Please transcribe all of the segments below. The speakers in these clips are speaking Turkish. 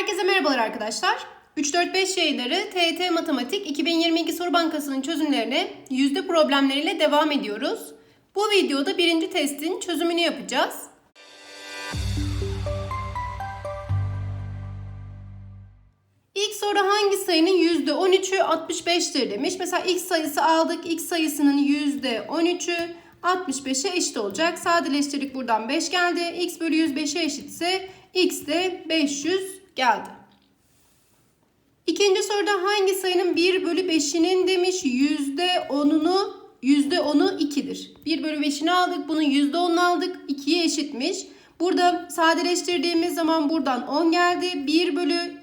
Herkese merhabalar arkadaşlar. 3-4-5 yayınları TET Matematik 2022 Soru Bankası'nın çözümlerine yüzde problemleriyle devam ediyoruz. Bu videoda birinci testin çözümünü yapacağız. İlk soru hangi sayının yüzde 13'ü 65'tir demiş. Mesela x sayısı aldık. x sayısının yüzde 13'ü 65'e eşit olacak. Sadeleştirdik buradan 5 geldi. x bölü 105'e eşitse x de 500 geldi. İkinci soruda hangi sayının 1 bölü 5'inin demiş yüzde 10'unu yüzde 10'u 2'dir. 1 bölü 5'ini aldık. Bunun yüzde 10'unu aldık. 2'ye eşitmiş. Burada sadeleştirdiğimiz zaman buradan 10 geldi. 1 bölü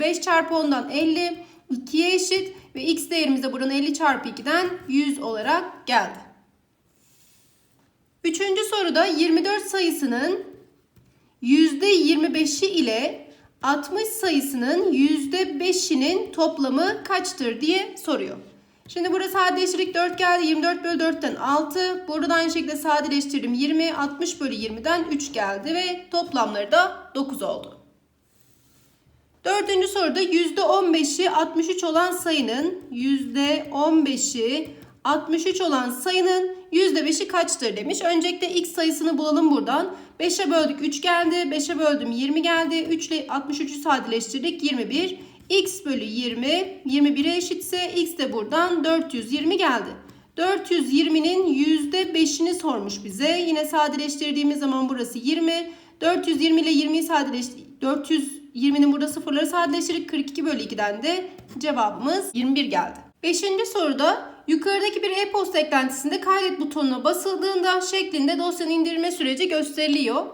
5 çarpı 10'dan 50. 2'ye eşit. Ve x değerimiz de buradan 50 çarpı 2'den 100 olarak geldi. Üçüncü soruda 24 sayısının %25'i ile 60 sayısının %5'inin toplamı kaçtır diye soruyor. Şimdi burada sadeleştirdik 4 geldi. 24 bölü 4'ten 6. Burada aynı şekilde sadeleştirdim 20. 60 bölü 20'den 3 geldi ve toplamları da 9 oldu. Dördüncü soruda %15'i 63 olan sayının %15'i 63 olan sayının %5'i kaçtır demiş. Öncelikle x sayısını bulalım buradan. 5'e böldük 3 geldi. 5'e böldüm 20 geldi. 3 ile 63'ü sadeleştirdik 21. x bölü 20 21'e eşitse x de buradan 420 geldi. 420'nin %5'ini sormuş bize. Yine sadeleştirdiğimiz zaman burası 20. 420 ile 20'yi sadeleştirdik. 420'nin burada sıfırları sadeleştirdik. 42 bölü 2'den de cevabımız 21 geldi. Beşinci soruda yukarıdaki bir e-posta eklentisinde kaydet butonuna basıldığında şeklinde dosyanın indirme süreci gösteriliyor.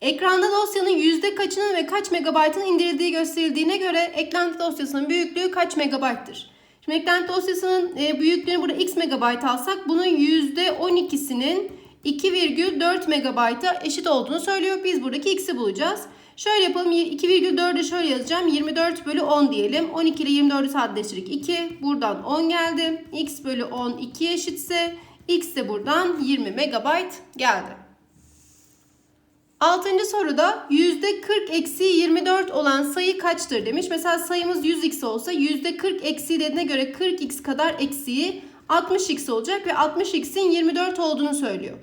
Ekranda dosyanın yüzde kaçının ve kaç megabaytın indirildiği gösterildiğine göre eklenti dosyasının büyüklüğü kaç megabayttır? Şimdi eklenti dosyasının e, büyüklüğünü burada x megabayt alsak bunun yüzde 12'sinin 2,4 megabayta eşit olduğunu söylüyor. Biz buradaki x'i bulacağız. Şöyle yapalım. 2,4'ü şöyle yazacağım. 24 bölü 10 diyelim. 12 ile 24'ü sadeleştirdik. 2. Buradan 10 geldi. x bölü 10 2 eşitse x de buradan 20 megabayt geldi. Altıncı soruda %40 eksi 24 olan sayı kaçtır demiş. Mesela sayımız 100x olsa %40 eksi dediğine göre 40x kadar eksiği 60x olacak ve 60x'in 24 olduğunu söylüyor.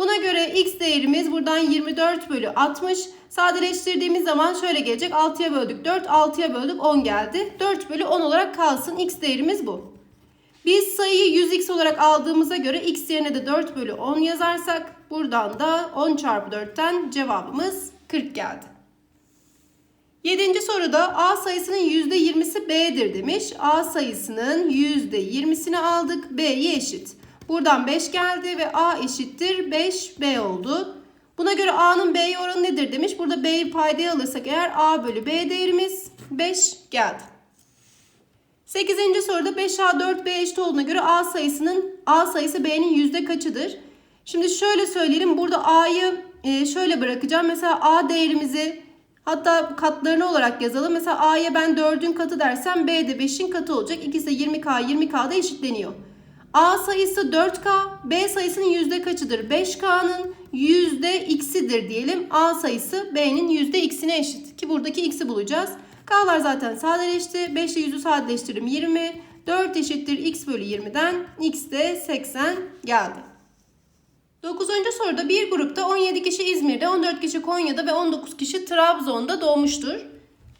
Buna göre x değerimiz buradan 24 bölü 60. Sadeleştirdiğimiz zaman şöyle gelecek. 6'ya böldük 4, 6'ya böldük 10 geldi. 4 bölü 10 olarak kalsın. x değerimiz bu. Biz sayıyı 100x olarak aldığımıza göre x yerine de 4 bölü 10 yazarsak buradan da 10 çarpı 4'ten cevabımız 40 geldi. Yedinci soruda A sayısının %20'si B'dir demiş. A sayısının %20'sini aldık. B'ye eşit. Buradan 5 geldi ve A eşittir 5B oldu. Buna göre A'nın B'ye oranı nedir demiş. Burada B'yi paydaya alırsak eğer A bölü B değerimiz 5 geldi. 8. soruda 5A 4B eşit olduğuna göre A sayısının A sayısı B'nin yüzde kaçıdır? Şimdi şöyle söyleyelim. Burada A'yı e, şöyle bırakacağım. Mesela A değerimizi hatta katlarını olarak yazalım. Mesela A'ya ben 4'ün katı dersem B de 5'in katı olacak. İkisi de 20K 20K'da eşitleniyor. A sayısı 4K, B sayısının yüzde kaçıdır? 5K'nın yüzde x'idir diyelim. A sayısı B'nin yüzde x'ine eşit. Ki buradaki x'i bulacağız. K'lar zaten sadeleşti. 5 ile 100'ü sadeleştiririm 20. 4 eşittir x bölü 20'den x de 80 geldi. 9. soruda bir grupta 17 kişi İzmir'de, 14 kişi Konya'da ve 19 kişi Trabzon'da doğmuştur.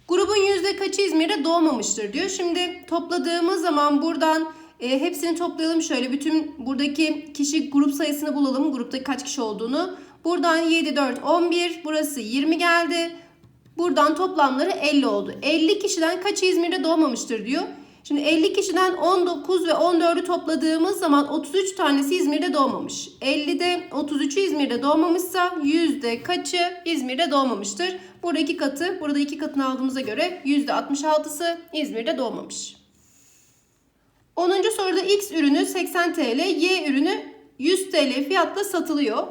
Grubun yüzde kaçı İzmir'de doğmamıştır diyor. Şimdi topladığımız zaman buradan e, hepsini toplayalım şöyle. Bütün buradaki kişi grup sayısını bulalım. Grupta kaç kişi olduğunu. Buradan 7, 4, 11. Burası 20 geldi. Buradan toplamları 50 oldu. 50 kişiden kaçı İzmir'de doğmamıştır diyor. Şimdi 50 kişiden 19 ve 14'ü topladığımız zaman 33 tanesi İzmir'de doğmamış. 50'de 33'ü İzmir'de doğmamışsa yüzde kaçı İzmir'de doğmamıştır? Burada iki katı, burada iki katını aldığımıza göre yüzde 66'sı İzmir'de doğmamış. 10. soruda X ürünü 80 TL, Y ürünü 100 TL fiyatla satılıyor.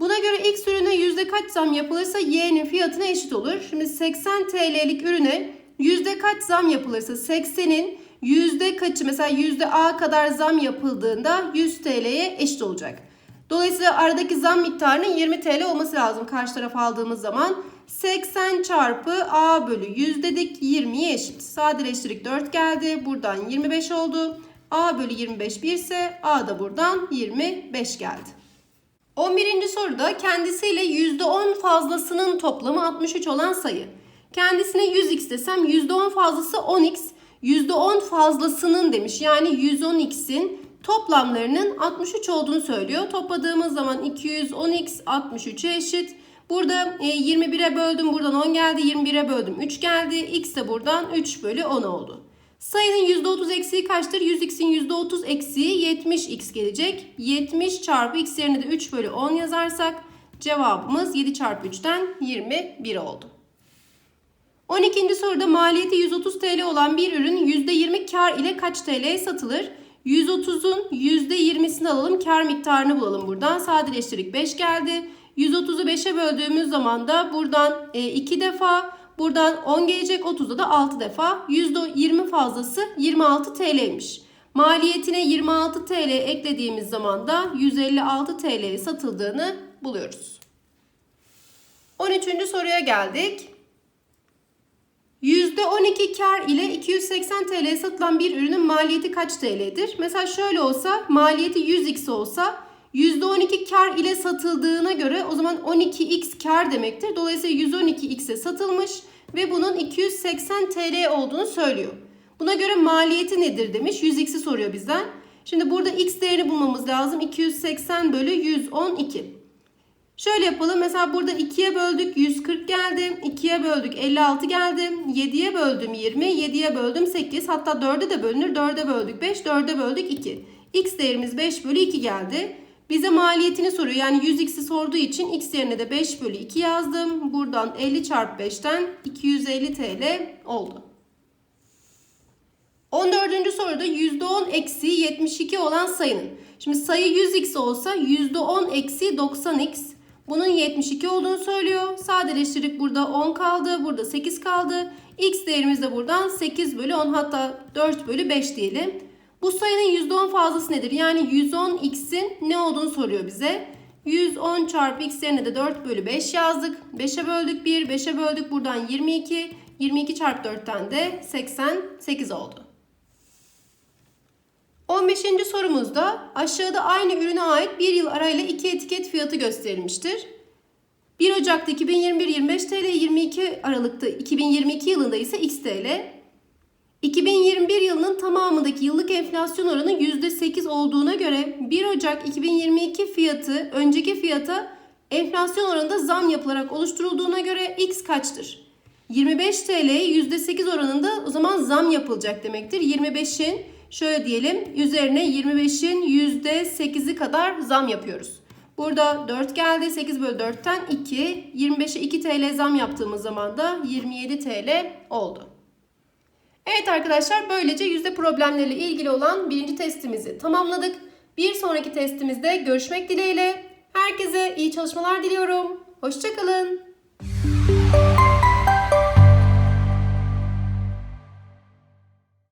Buna göre X ürüne yüzde kaç zam yapılırsa Y'nin fiyatına eşit olur. Şimdi 80 TL'lik ürüne yüzde kaç zam yapılırsa 80'in yüzde kaçı mesela yüzde A kadar zam yapıldığında 100 TL'ye eşit olacak. Dolayısıyla aradaki zam miktarının 20 TL olması lazım karşı taraf aldığımız zaman. 80 çarpı a bölü 100 dedik 20'ye eşit. Sadeleştirdik 4 geldi. Buradan 25 oldu. a bölü 25 1 ise a da buradan 25 geldi. 11. soruda kendisiyle %10 fazlasının toplamı 63 olan sayı. Kendisine 100x desem %10 fazlası 10x, %10 fazlasının demiş. Yani 110x'in toplamlarının 63 olduğunu söylüyor. Topladığımız zaman 210x 63'e eşit. Burada 21'e böldüm buradan 10 geldi. 21'e böldüm 3 geldi. X de buradan 3 bölü 10 oldu. Sayının %30 eksiği kaçtır? 100x'in %30 eksiği 70x gelecek. 70 çarpı x yerine de 3 bölü 10 yazarsak cevabımız 7 çarpı 3'ten 21 oldu. 12. soruda maliyeti 130 TL olan bir ürün %20 kar ile kaç TL'ye satılır? 130'un %20'sini alalım. Kar miktarını bulalım buradan. Sadeleştirdik 5 geldi. 130'u 5'e böldüğümüz zaman da buradan 2 defa, buradan 10 gelecek. 30'da da 6 defa. %20 fazlası 26 TL'ymiş. Maliyetine 26 TL eklediğimiz zaman da 156 TL'ye satıldığını buluyoruz. 13. soruya geldik. %12 kar ile 280 TL satılan bir ürünün maliyeti kaç TL'dir? Mesela şöyle olsa maliyeti 100x olsa %12 kar ile satıldığına göre o zaman 12x kar demektir. Dolayısıyla 112x'e satılmış ve bunun 280 TL olduğunu söylüyor. Buna göre maliyeti nedir demiş. 100x'i soruyor bizden. Şimdi burada x değerini bulmamız lazım. 280 bölü 112. Şöyle yapalım. Mesela burada 2'ye böldük 140 geldi. 2'ye böldük 56 geldi. 7'ye böldüm 20. 7'ye böldüm 8. Hatta 4'e de bölünür. 4'e böldük 5. 4'e böldük 2. X değerimiz 5 bölü 2 geldi. Bize maliyetini soruyor. Yani 100x'i sorduğu için x yerine de 5 bölü 2 yazdım. Buradan 50 çarpı 5'ten 250 TL oldu. 14. soruda %10 eksi 72 olan sayının. Şimdi sayı 100x olsa %10 eksi 90x. Bunun 72 olduğunu söylüyor. Sadeleştirdik burada 10 kaldı. Burada 8 kaldı. X değerimiz de buradan 8 bölü 10 hatta 4 bölü 5 diyelim. Bu sayının %10 fazlası nedir? Yani 110x'in ne olduğunu soruyor bize. 110 çarpı x yerine de 4 bölü 5 yazdık. 5'e böldük 1, 5'e böldük buradan 22. 22 çarpı 4'ten de 88 oldu. 15. sorumuzda aşağıda aynı ürüne ait bir yıl arayla iki etiket fiyatı gösterilmiştir. 1 Ocak'ta 2021 25 TL, 22 Aralık'ta 2022 yılında ise X TL. 2021 yılının tamamındaki yıllık enflasyon oranı %8 olduğuna göre 1 Ocak 2022 fiyatı önceki fiyata enflasyon oranında zam yapılarak oluşturulduğuna göre X kaçtır? 25 TL'ye %8 oranında o zaman zam yapılacak demektir. 25'in şöyle diyelim üzerine 25'in %8'i kadar zam yapıyoruz. Burada 4 geldi. 8 bölü 4'ten 2. 25'e 2 TL zam yaptığımız zaman da 27 TL oldu. Evet arkadaşlar böylece yüzde problemleriyle ilgili olan birinci testimizi tamamladık. Bir sonraki testimizde görüşmek dileğiyle. Herkese iyi çalışmalar diliyorum. Hoşçakalın.